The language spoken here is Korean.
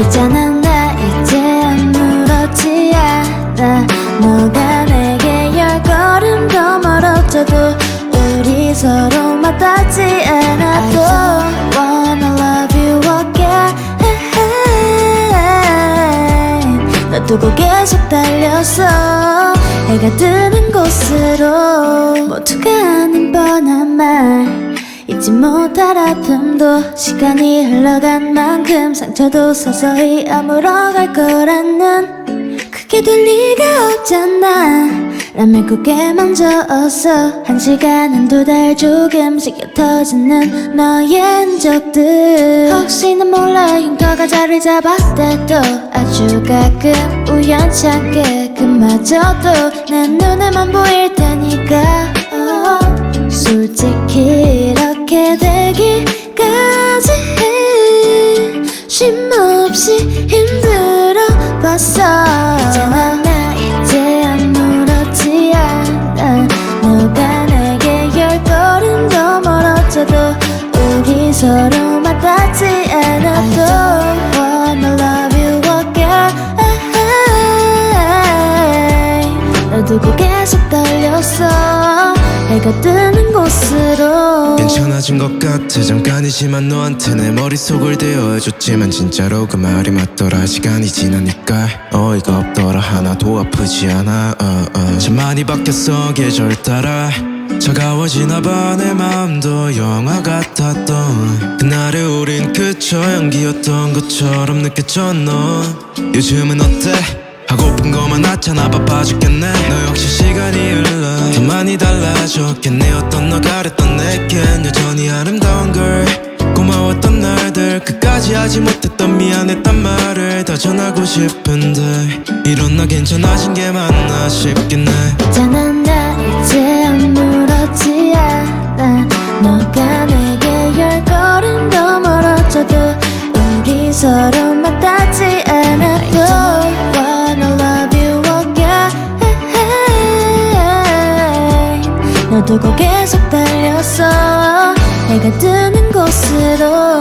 있잖아 나 이제 아무렇지 않아. 너가 내게 열 걸음 더 멀어져도 우리 서로 맞닿지 않아도 I wanna love you again. 너 두고 계속 달렸어 해가 뜨는 곳으로. 모두가 아닌 뻔한 말 잊지 못할 아픔도 시간이 흘러간 만큼 상처도 서서히 아물어갈 거라는 그게 될 리가 없잖아. 라면 고개 만져서 한 시간 한두 달 조금씩 옅어지는 너의 흔적들. 혹시나 몰라 흉터가 자리 잡았대도 아주 가끔 우연찮게 그마저도 내 눈에만 보일 테니까. oh, 솔직히 봤어. 있잖아 나 이제 아무렇지 않아. 너가 내게 열 걸음 더 멀어져도 우리 서로 맞닿지 않아도 Wanna love you again. 널 두고 계속 달렸어 해가 뜨는 곳으로. 괜찮아진 것 같아. 잠깐이지만 너한테 내 머릿속을 데워줬지만 진짜로 그 말이 맞더라. 시간이 지나니까 어이가 없더라. 하나도 아프지 않아. 어, 어. 참 많이 바뀌었어 계절 따라. 차가워지나 봐내 마음도 영화 같았던. 그날의 우린 그저 연기였던 것처럼 느꼈죠 너 요즘은 어때? 하고픈 것만 나타나 바빠 죽겠네. 너 역시 시간이 흘러 더 많이 달라졌겠네. 어떤 너 가렸던 내겐 여전히 아름다운 걸. 고마웠던 날들 끝까지 하지 못했던 미안했단 말을 더 전하고 싶은데 이런 나 괜찮아진 게 맞나 싶긴 해. 있잖아 나 이제 아무렇 너 두고 계속 달렸어 해가 뜨는 곳으로